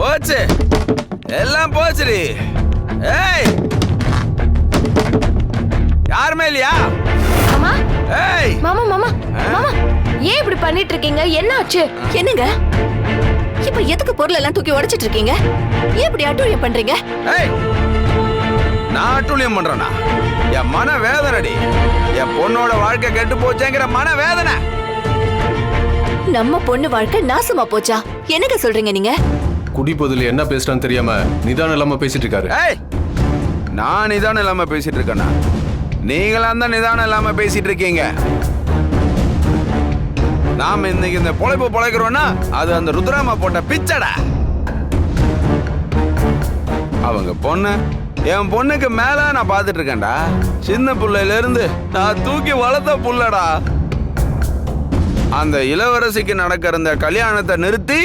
போச்சு. எல்லாம் போச்சுடி. ஏய். யாருமே இல்லையா? மாமா? ஏய். மாமா மாமா மாமா ஏன் இப்படி பண்ணிட்டு இருக்கீங்க என்ன ஆச்சு? என்னங்க? இப்ப எதுக்கு பொருள் எல்லாம் தூக்கி உடைச்சிட்டு இருக்கீங்க ஏன் இப்படி அட்டூழியம் பண்றீங்க? ஏய். நான் அட்டூழியம் பண்றேனா? என் மன வேதனடி என் பொண்ணோட வாழ்க்கை கெட்டு போச்சேங்கிற மன வேதனை நம்ம பொண்ணு வாழ்க்கை நாசமா போச்சா? என்னங்க சொல்றீங்க நீங்க? குடிப்பதில் என்ன பேசுறான்னு தெரியாம நிதானம் இல்லாம பேசிட்டு இருக்காரு. ஏய் நான் நிதானம் இல்லாம பேசிட்டு இருக்கேனா? நீங்களாம் தான் நிதானம் இல்லாம பேசிட்டு இருக்கீங்க. நாம இன்னைக்கு இந்த பொழைப்பு பொழைக்கிறோம்னா அது அந்த ருத்ராமா போட்ட பிச்சடா. அவங்க பொண்ணு என் பொண்ணுக்கு மேல நான் பார்த்துட்டு இருக்கேன்டா. சின்ன பிள்ளையில இருந்து நான் தூக்கி வளர்த்த புள்ளடா. அந்த இளவரசிக்கு நடக்கிற இந்த கல்யாணத்தை நிறுத்தி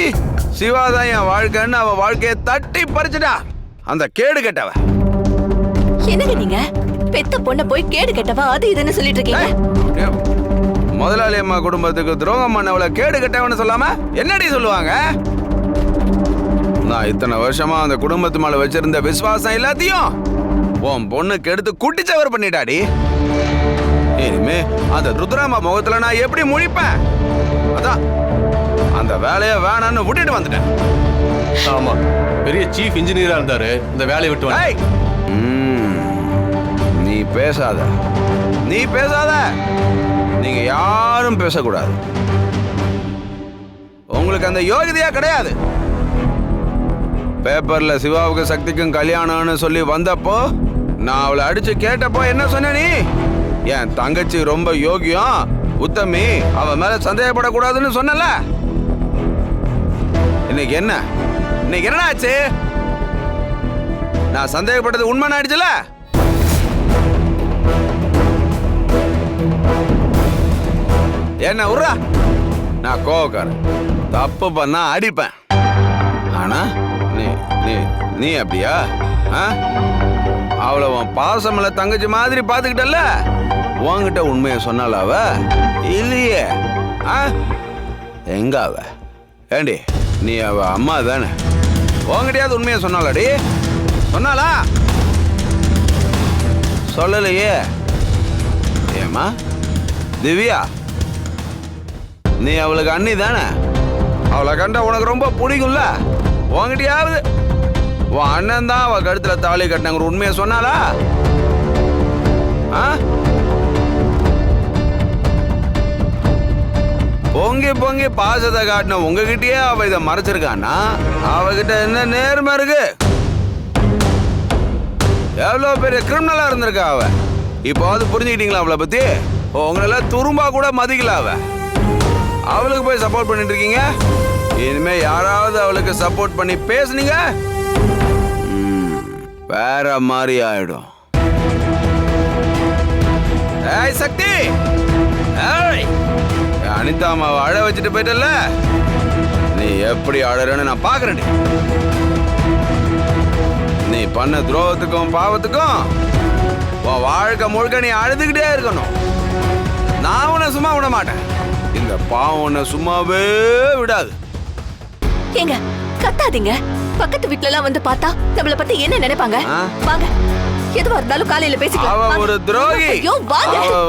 சிவாதான் என் வாழ்க்கைன்னு அவ வாழ்க்கையை தட்டி பறிச்சுட்டா. அந்த கேடு கெட்டவ. என்னங்க நீங்க? பெத்த பொண்ண போய் கேடு கெட்டவா அது இதுன்னு சொல்லிட்டு இருக்கீங்க. முதலாளி அம்மா குடும்பத்துக்கு துரோகம் பண்ணவள கேடு கெட்டவன்னு சொல்லாம என்னடி சொல்லுவாங்க? நான் இத்தனை வருஷமா அந்த குடும்பத்து மேல வச்சிருந்த விசுவாசம் எல்லாத்தையும் உன் பொண்ணுக்கு எடுத்து குட்டிச்சவர் பண்ணிட்டாடி. இனிமே அந்த ருத்ராமா முகத்துல நான் எப்படி முழிப்பேன்? அதான் அந்த வேலையை வேணான்னு விட்டுட்டு வந்துட்டேன். ஆமா. பெரிய சீஃப் இன்ஜினியரா இருந்தாரு. இந்த வேலையை விட்டு நீ பேசாத. நீ பேசாத. நீங்க யாரும் பேசக்கூடாது. உங்களுக்கு அந்த யோகிதையா கிடையாது. பேப்பர்ல சிவாவுக்கு சக்திக்கும் கல்யாணம்னு சொல்லி வந்தப்போ நான் அவளை அடிச்சு கேட்டப்போ என்ன சொன்ன நீ? என் தங்கச்சி ரொம்ப யோகியம் உத்தமி அவ மேல சந்தேகப்படக்கூடாதுன்னு சொன்னல? இன்னைக்கு என்ன? இன்னைக்கு என்னடா ஆச்சு? நான் சந்தேகப்பட்டது உண்மை ஆயிடுச்சுல? என்ன உர்றா? நான் கோவக்காரன். தப்பு பண்ணா அடிப்பேன். ஆனா நீ நீ நீ அப்படியா? ஆ? அவளை உன் பாசமல தங்கச்சி மாதிரி பாத்துக்கிட்டல உன்கிட்ட உண்மையை சொன்னால அவ? இல்லையே. ஆ? எங்க அவ? ஏண்டி? நீ அவ அம்மா தானே? உன்கிட்டயாவது உண்மையை சொன்னாலடி சொன்னாளா? சொல்லலையே. ஏமா திவ்யா? நீ அவளுக்கு அண்ணி தானே? அவளை கண்டா உனக்கு ரொம்ப பிடிக்கும்ல? உங்ககிட்டயாவது உன் அண்ணன் தான் அவள் கழுத்தில் தாலி கட்டினாங்க உண்மையை சொன்னாலா ஆ? பொங்கி பொங்கி பாசத்தை காட்டின உங்ககிட்டயே அவ இதை மறைச்சிருக்கான்னா அவகிட்ட என்ன நேர்மை இருக்கு? எவ்வளோ பெரிய கிரிமினலா இருந்திருக்கா அவ? இப்போது புரிஞ்சுக்கிட்டீங்களா அவளை பத்தி? உங்களெல்லாம் துரும்பா கூட மதிக்கல அவ. அவளுக்கு போய் சப்போர்ட் பண்ணிட்டு இருக்கீங்க? இனிமே யாராவது அவளுக்கு சப்போர்ட் பண்ணி பேசுனீங்க? வேற மாதிரி ஆயிடும். ஏய் சக்தி! ஏய்! அனிதா அம்மாவை அழ வச்சுட்டு போயிட்டல நீ எப்படி அழறன்னு நான் பாக்குறேன் நீ பண்ண துரோகத்துக்கும் பாவத்துக்கும் உன் வாழ்க்கை முழுக்க நீ அழுதுகிட்டே இருக்கணும். நான் உன்னை சும்மா விட மாட்டேன். இந்த பாவம் உன்னை சும்மாவே விடாது. ஏங்க கத்தாதீங்க. பக்கத்து வீட்ல எல்லாம் வந்து பார்த்தா நம்மள பத்தி என்ன நினைப்பாங்க? வாங்க. எதுவா இருந்தாலும் காலையில பேசிக்கலாம். ஒரு துரோகி.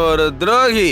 ஒரு துரோகி.